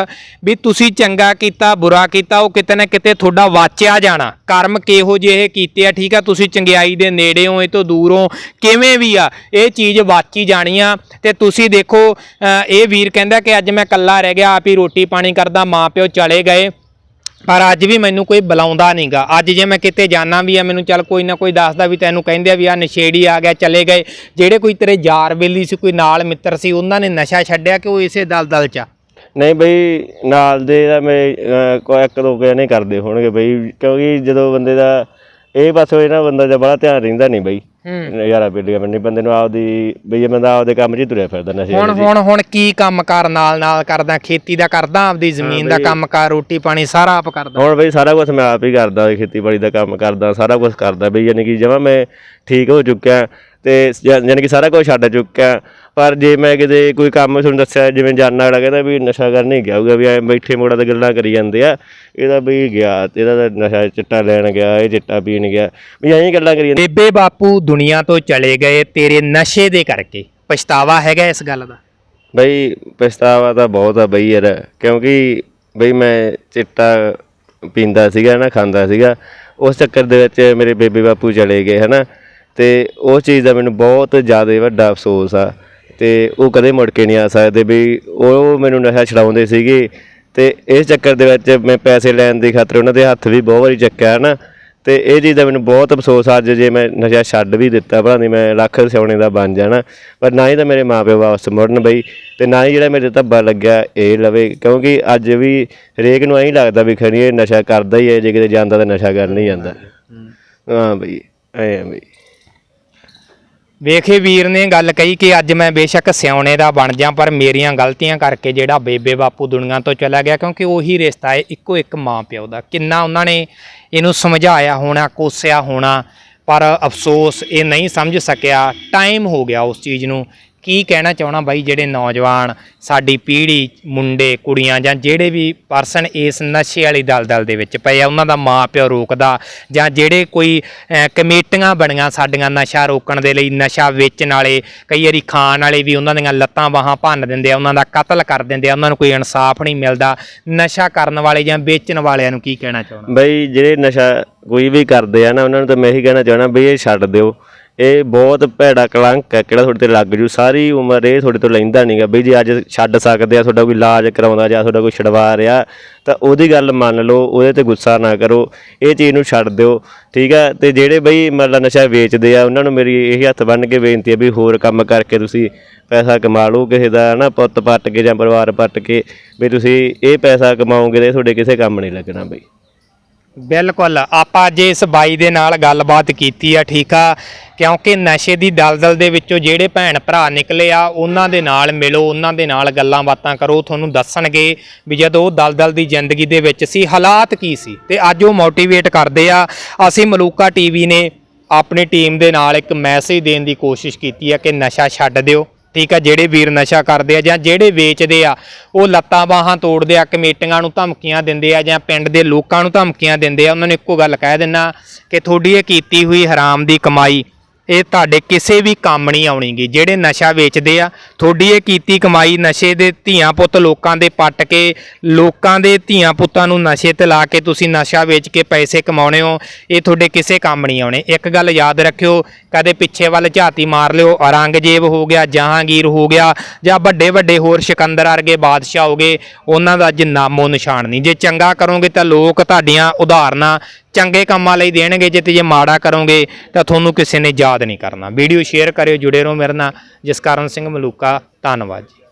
Speaker 1: ਵੀ ਤੁਸੀਂ ਚੰਗਾ ਕੀਤਾ, ਬੁਰਾ ਕੀਤਾ, ਉਹ ਕਿਤੇ ਨਾ ਕਿਤੇ ਤੁਹਾਡਾ ਵਾਚਿਆ ਜਾਣਾ। ਕਰਮ ਕਿਹੋ ਜਿਹੇ ਕੀਤੇ ਆ, ਠੀਕ ਆ? ਤੁਸੀਂ ਚੰਗਿਆਈ ਦੇ ਨੇੜੇ ਹੋ, ਇਹ ਤੋਂ ਦੂਰ ਹੋ। ਕਿਵੇਂ ਵੀ ਆ, ਇਹ ਚੀਜ਼ ਵਾਚੀ ਜਾਣੀ ਆ। ਤੇ ਤੁਸੀਂ ਦੇਖੋ ਇਹ ਵੀਰ ਕਹਿੰਦਾ ਕਿ ਅੱਜ ਮੈਂ ਇਕੱਲਾ ਰਹਿ ਗਿਆ, ਆਪ ਹੀ ਰੋਟੀ ਪਾਣੀ ਕਰਦਾ ਮਾਂ ਪਿਓ ਚਲੇ ਗਏ। ਪਰ ਅੱਜ ਵੀ ਮੈਨੂੰ ਕੋਈ ਬੁਲਾਉਂਦਾ ਨਹੀਂਗਾ। ਅੱਜ ਜੇ ਮੈਂ ਕਿਤੇ ਜਾਣਾ ਵੀ ਆ ਮੈਨੂੰ ਚੱਲ ਕੋਈ ਨਾ ਕੋਈ ਦੱਸਦਾ ਵੀ ਤੈਨੂੰ ਕਹਿੰਦੇ ਆ ਵੀ ਆ ਨਸ਼ੇੜੀ ਆ ਗਿਆ ਚਲੇ ਗਏ। ਜਿਹੜੇ ਕੋਈ ਤੇਰੇ ਯਾਰ ਬੇਲੀ ਸੀ ਕੋਈ ਨਾਲ ਮਿੱਤਰ ਸੀ ਉਹਨਾਂ ਨੇ ਨਸ਼ਾ ਛੱਡਿਆ ਕਿ ਉਹ ਇਸੇ ਦਲਦਲ ਚ ਆ?
Speaker 2: ਨਹੀਂ ਬਈ ਨਾਲ ਦੇ ਦਾ ਮੇਰੇ ਅਹ, ਕੋਈ ਇੱਕ ਦੋ ਕੁ ਨਹੀਂ ਕਰਦੇ ਹੋਣਗੇ ਬਈ ਕਿਉਂਕਿ ਜਦੋਂ ਬੰਦੇ ਦਾ ਇਹ ਪਾਸੇ ਹੋਏ ਨਾ ਬੰਦਾ ਦਾ ਬੜਾ ਧਿਆਨ ਰਹਿੰਦਾ ਨਹੀਂ ਬਈ।
Speaker 1: ਹੂੰ।
Speaker 2: ਯਾਰਾ ਬੇਲੀਆਂ ਬੰਦੇ ਬੰਦੇ ਨੂੰ ਆਪਦੀ ਬਈ ਬੰਦਾ ਆਪਦੇ ਕੰਮ 'ਚ ਹੀ ਤੁਰਿਆ ਫਿਰਦਾ ਨਸ਼ੇ
Speaker 1: ਹੁਣ ਹੁਣ ਹੁਣ ਕੀ ਕੰਮ ਕਰ ਨਾਲ ਨਾਲ ਕਰਦਾ ਖੇਤੀ ਦਾ ਕਰਦਾ ਆਪਦੀ ਜ਼ਮੀਨ ਦਾ ਕੰਮ ਕਰ ਰੋਟੀ ਪਾਣੀ ਸਾਰਾ ਆਪ ਕਰਦਾ।
Speaker 2: ਹੁਣ ਬਈ ਸਾਰਾ ਕੁਝ ਮੈਂ ਆਪ ਹੀ ਕਰਦਾ ਖੇਤੀਬਾੜੀ ਦਾ ਕੰਮ ਕਰਦਾ ਸਾਰਾ ਕੁਝ ਕਰਦਾ ਬਈ ਯਾਨੀ ਕਿ ਜਮਾ ਮੈਂ ਠੀਕ ਹੋ ਚੁੱਕਿਆ ਤੇ ਯਾਨੀ ਕਿ ਸਾਰਾ ਕੁਝ ਛੱਡ ਚੁੱਕਿਆ। ਪਰ ਜੇ ਮੈਂ ਕਿਤੇ ਕੋਈ ਕੰਮ ਤੁਹਾਨੂੰ ਦੱਸਿਆ ਜਿਵੇਂ ਜਾਨਾ ਵਾਲਾ ਕਹਿੰਦਾ ਵੀ ਨਸ਼ਾ ਕਰਨ ਨਹੀਂ ਗਿਆ ਹੋਊਗਾ ਵੀ ਐ ਬੈਠੇ ਮੋੜਾ ਤੇ ਗੱਲਾਂ ਕਰੀ ਜਾਂਦੇ ਆ ਇਹਦਾ ਬਈ ਗਿਆ ਇਹਦਾ ਤਾਂ ਨਸ਼ਾ ਚਿੱਟਾ ਲੈਣ ਗਿਆ ਇਹ ਚਿੱਟਾ ਪੀਣ ਗਿਆ ਵੀ ਐਂ ਗੱਲਾਂ ਕਰੀ ਜਾਂਦੇ।
Speaker 1: ਬੇਬੇ ਬਾਪੂ ਦੁਨੀਆ ਤੋਂ ਚਲੇ ਗਏ ਤੇਰੇ ਨਸ਼ੇ ਦੇ ਕਰਕੇ। ਪਛਤਾਵਾ ਹੈਗਾ ਇਸ ਗੱਲ ਦਾ?
Speaker 2: ਬਈ ਪਛਤਾਵਾ ਤਾਂ ਬਹੁਤ ਆ ਬਈ ਯਾਰ ਕਿਉਂਕਿ ਬਈ ਮੈਂ ਚਿੱਟਾ ਪੀਂਦਾ ਸੀਗਾ ਨਾ ਖਾਂਦਾ ਸੀਗਾ ਉਸ ਚੱਕਰ ਦੇ ਵਿੱਚ ਮੇਰੇ ਬੇਬੇ ਬਾਪੂ ਚਲੇ ਗਏ ਹਨਾ। ਤੇ ਉਸ ਚੀਜ਼ ਦਾ ਮੈਨੂੰ ਬਹੁਤ ਜ਼ਿਆਦਾ ਵੱਡਾ ਅਫਸੋਸ ਆ। ਤੇ ਉਹ ਕਦੇ ਮੁੜ ਕੇ ਨਹੀਂ ਆ ਸਕਦੇ ਵੀ ਉਹ ਮੈਨੂੰ ਨਸ਼ਾ ਛਡਾਉਂਦੇ ਸੀਗੇ। ਤੇ ਇਸ ਚੱਕਰ ਦੇ ਵਿੱਚ ਮੈਂ ਪੈਸੇ ਲੈਣ ਦੀ ਖਾਤਰ ਉਹਨਾਂ ਦੇ ਹੱਥ ਵੀ ਬਹੁਤ ਵਾਰੀ ਚੱਕਿਆ ਨਾ। ਤੇ ਇਹ ਚੀਜ਼ ਦਾ ਮੈਨੂੰ ਬਹੁਤ ਅਫਸੋਸ ਆ ਅੱਜ ਜੇ ਮੈਂ ਨਸ਼ਾ ਛੱਡ ਵੀ ਦਿੱਤਾ ਭਲਾ ਨਹੀਂ ਮੈਂ ਲੱਖ ਸਿਉਣੇ ਦਾ ਬਣ ਜਾਣਾ। ਪਰ ਨਾ ਹੀ ਤਾਂ ਮੇਰੇ ਮਾਪੇ ਵਾਪਸ ਮੁੜਨ ਬਈ ਤੇ ਨਾ ਹੀ ਜਿਹੜਾ ਮੇਰੇ ਧੱਬਾ ਲੱਗਿਆ ਇਹ ਲਵੇ। ਕਿਉਂਕਿ ਅੱਜ ਵੀ ਹਰੇਕ ਨੂੰ ਐਂ ਲੱਗਦਾ ਵੀ ਖਣੀ ਇਹ ਨਸ਼ਾ ਕਰਦਾ ਹੀ ਹੈ ਜੇ ਕਿਤੇ ਜਾਂਦਾ ਤਾਂ ਨਸ਼ਾ ਕਰਨ ਨਹੀਂ ਜਾਂਦਾ। ਹਾਂ। ਬਈ ਐਂ ਬਈ।
Speaker 1: ਵੇਖੇ ਵੀਰ ਨੇ ਗੱਲ ਕਹੀ ਕਿ ਅੱਜ ਮੈਂ ਬੇਸ਼ੱਕ ਸਿਆਉਣੇ ਦਾ ਬਣ ਜਾ, ਪਰ ਮੇਰੀਆਂ ਗਲਤੀਆਂ ਕਰਕੇ ਜਿਹੜਾ ਬੇਬੇ ਬਾਪੂ ਦੁਨੀਆ ਤੋਂ ਚਲਾ ਗਿਆ, ਕਿਉਂਕਿ ਉਹੀ ਰਿਸ਼ਤਾ ਹੈ ਇੱਕੋ ਇੱਕ ਮਾਂ ਪਿਓ ਦਾ। ਕਿੰਨਾ ਉਹਨਾਂ ਨੇ ਇਹਨੂੰ ਸਮਝਾਇਆ ਹੋਣਾ, ਕੋਸਿਆ ਹੋਣਾ, ਪਰ ਅਫਸੋਸ ਇਹ ਨਹੀਂ ਸਮਝ ਸਕਿਆ। ਟਾਈਮ ਹੋ ਗਿਆ ਉਸ ਚੀਜ਼ ਨੂੰ ਕੀ ਕਹਿਣਾ ਚਾਹਣਾ ਬਾਈ ਜਿਹੜੇ ਨੌਜਵਾਨ, ਸਾਡੀ ਪੀੜ੍ਹੀ, ਮੁੰਡੇ, ਕੁੜੀਆਂ ਜਾਂ ਜਿਹੜੇ ਵੀ ਪਰਸਨ ਇਸ ਨਸ਼ੇ ਵਾਲੀ ਦਲਦਲ ਦੇ ਵਿੱਚ ਪਏ ਆ, ਉਹਨਾਂ ਦਾ ਮਾਪਿਓ ਰੋਕਦਾ ਜਾਂ ਜਿਹੜੇ ਕੋਈ ਕਮੇਟੀਆਂ ਬਣੀਆਂ ਸਾਡੀਆਂ ਨਸ਼ਾ ਰੋਕਣ ਦੇ ਲਈ, ਨਸ਼ਾ ਵੇਚਣ ਵਾਲੇ, ਕਈ ਵਾਰੀ ਖਾਣ ਵਾਲੇ ਵੀ ਉਹਨਾਂ ਦੀਆਂ ਲੱਤਾਂ ਬਾਹਾਂ ਭੰਨ ਦਿੰਦੇ ਆ, ਉਹਨਾਂ ਦਾ ਕਤਲ ਕਰ ਦਿੰਦੇ ਆ, ਉਹਨਾਂ ਨੂੰ ਕੋਈ ਇਨਸਾਫ ਨਹੀਂ ਮਿਲਦਾ। ਨਸ਼ਾ ਕਰਨ ਵਾਲੇ ਜਾਂ ਵੇਚਣ ਵਾਲਿਆਂ ਨੂੰ ਕੀ ਕਹਿਣਾ ਚਾਹਣਾ?
Speaker 2: ਬਈ, ਜਿਹੜੇ ਨਸ਼ਾ ਕੋਈ ਵੀ ਕਰਦੇ ਆ ਨਾ, ਉਹਨਾਂ ਨੂੰ ਤਾਂ ਮੈਂ ਇਹੀ ਕਹਿਣਾ ਚਾਹਣਾ ਬਈ ਇਹ ਛੱਡ ਦਿਓ। ਇਹ ਬਹੁਤ ਭੈੜਾ ਕਲੰਕ ਹੈ, ਕਿਹੜਾ ਤੁਹਾਡੇ ਤੇ ਲੱਗ ਜੂ। ਸਾਰੀ ਉਮਰ ਇਹ ਤੁਹਾਡੇ ਤੋਂ ਲੈਂਦਾ ਨਹੀਂਗਾ ਬਈ ਜੇ ਅੱਜ ਛੱਡ ਸਕਦੇ ਆ, ਤੁਹਾਡਾ ਕੋਈ ਇਲਾਜ ਕਰਾਉਂਦਾ ਜਾਂ ਤੁਹਾਡਾ ਕੋਈ ਛਡਵਾ ਰਿਹਾ, ਤਾਂ ਉਹਦੀ ਗੱਲ ਮੰਨ ਲਓ, ਉਹਦੇ ਤੇ ਗੁੱਸਾ ਨਾ ਕਰੋ। ਇਹ ਚੀਜ਼ ਨੂੰ ਛੱਡ ਦਿਓ, ਠੀਕ ਹੈ? ਤੇ ਜਿਹੜੇ ਬਈ ਮਤਲਬ ਨਸ਼ਾ ਵੇਚਦੇ ਆ, ਉਹਨਾਂ ਨੂੰ ਮੇਰੀ ਇਹ ਹੱਥ ਬੰਨ ਕੇ ਬੇਨਤੀ ਹੈ ਵੀ ਹੋਰ ਕੰਮ ਕਰਕੇ ਤੁਸੀਂ ਪੈਸਾ ਕਮਾ ਲਓ, ਕਿਸੇ ਦਾ ਨਾ ਪੁੱਤ ਪੱਟ ਕੇ ਜਾਂ ਪਰਿਵਾਰ ਪੱਟ ਕੇ, ਵੀ ਤੁਸੀਂ ਇਹ ਪੈਸਾ ਕਮਾਓਗੇ ਤੇ ਇਹ ਤੁਹਾਡੇ ਕਿਸੇ ਕੰਮ ਨਹੀਂ ਲੱਗਣਾ ਬਈ।
Speaker 1: ਬਿਲਕੁਲ, ਆਪਾਂ ਅੱਜ ਇਸ ਬਾਈ ਦੇ ਨਾਲ ਗੱਲਬਾਤ ਕੀਤੀ ਆ, ਠੀਕ ਆ? ਕਿਉਂਕਿ ਨਸ਼ੇ ਦੀ ਦਲਦਲ ਦੇ ਵਿੱਚੋਂ ਜਿਹੜੇ ਭੈਣ ਭਰਾ ਨਿਕਲੇ ਆ, ਉਹਨਾਂ ਦੇ ਨਾਲ ਮਿਲੋ, ਉਹਨਾਂ ਦੇ ਨਾਲ ਗੱਲਾਂ ਬਾਤਾਂ ਕਰੋ, ਤੁਹਾਨੂੰ ਦੱਸਣਗੇ ਵੀ ਜਦੋਂ ਉਹ ਦਲਦਲ ਦੀ ਜ਼ਿੰਦਗੀ ਦੇ ਵਿੱਚ ਸੀ, ਹਾਲਾਤ ਕੀ ਸੀ? ਤੇ ਅੱਜ ਉਹ ਮੋਟੀਵੇਟ ਕਰਦੇ ਆ, ਅਸੀਂ ਮਲੂਕਾ ਟੀਵੀ ਨੇ ਆਪਣੀ ਟੀਮ ਦੇ ਨਾਲ ਇੱਕ ਮੈਸੇਜ ਦੇਣ ਦੀ ਕੋਸ਼ਿਸ਼ ਕੀਤੀ ਆ ਕਿ ਨਸ਼ਾ ਛੱਡ ਦਿਓ। ਠੀਕ ਆ, ਜਿਹੜੇ ਵੀਰ ਨਸ਼ਾ ਕਰਦੇ ਆ ਜਾਂ ਜਿਹੜੇ ਵੇਚਦੇ ਆ, ਉਹ ਲੱਤਾਂ ਬਾਹਾਂ ਤੋੜਦੇ ਆ, ਕਮੇਟੀਆਂ ਨੂੰ ਧਮਕੀਆਂ ਦਿੰਦੇ ਆ ਜਾਂ ਪਿੰਡ ਦੇ ਲੋਕਾਂ ਨੂੰ ਧਮਕੀਆਂ ਦਿੰਦੇ ਆ, ਉਹਨਾਂ ਨੂੰ ਇੱਕੋ ਗੱਲ ਕਹਿ ਦਿੰਨਾ ਕਿ ਤੁਹਾਡੀ ਇਹ ਕੀਤੀ ਹੋਈ ਹਰਾਮ ਦੀ ਕਮਾਈ ਇਹ ਤੁਹਾਡੇ ਕਿਸੇ ਵੀ ਕੰਮ ਨਹੀਂ ਆਉਣੀਗੀ। ਜਿਹੜੇ ਨਸ਼ਾ ਵੇਚਦੇ ਆ, ਤੁਹਾਡੀ ਇਹ ਕੀਤੀ ਕਮਾਈ ਨਸ਼ੇ ਦੇ ਧੀਆਂ ਪੁੱਤ ਲੋਕਾਂ ਦੇ ਪੱਟ ਕੇ, ਲੋਕਾਂ ਦੇ ਧੀਆਂ ਪੁੱਤਾਂ ਨੂੰ ਨਸ਼ੇ ਤੇ ਲਾ ਕੇ ਤੁਸੀਂ ਨਸ਼ਾ ਵੇਚ ਕੇ ਪੈਸੇ ਕਮਾਉਣੇ ਹੋ, ਇਹ ਤੁਹਾਡੇ ਕਿਸੇ ਕੰਮ ਨਹੀਂ ਆਉਣੇ। ਇੱਕ ਗੱਲ ਯਾਦ ਰੱਖਿਓ, ਕਦੇ ਪਿੱਛੇ ਵੱਲ ਝਾਤੀ ਮਾਰ ਲਿਓ, ਔਰੰਗਜ਼ੇਬ ਹੋ ਗਿਆ, ਜਹਾਂਗੀਰ ਹੋ ਗਿਆ, ਜਾਂ ਵੱਡੇ ਵੱਡੇ ਹੋਰ ਸਿਕੰਦਰ ਵਰਗੇ ਬਾਦਸ਼ਾਹ ਹੋਗੇ ਉਹਨਾਂ ਦਾ ਅੱਜ ਨਾਮੋ ਨਿਸ਼ਾਨ ਨਹੀਂ। ਜੇ ਚੰਗਾ ਕਰੋਗੇ ਤਾਂ ਲੋਕ ਤੁਹਾਡੀਆਂ ਉਦਾਹਰਨਾਂ ਚੰਗੇ ਕੰਮਾਂ ਲਈ ਦੇਣਗੇ, ਜੇ ਤੇ ਜੇ ਮਾੜਾ ਕਰੋਗੇ, ਤਾਂ ਤੁਹਾਨੂੰ ਕਿਸੇ ਨੇ ਯਾਦ ਨਹੀਂ ਕਰਨਾ। ਵੀਡੀਓ ਸ਼ੇਅਰ ਕਰਿਓ, ਜੁੜੇ ਰਹੋ ਮੇਰੇ ਨਾਲ। ਜਸਕਰਨ ਸਿੰਘ ਮਲੂਕਾ, ਧੰਨਵਾਦ ਜੀ।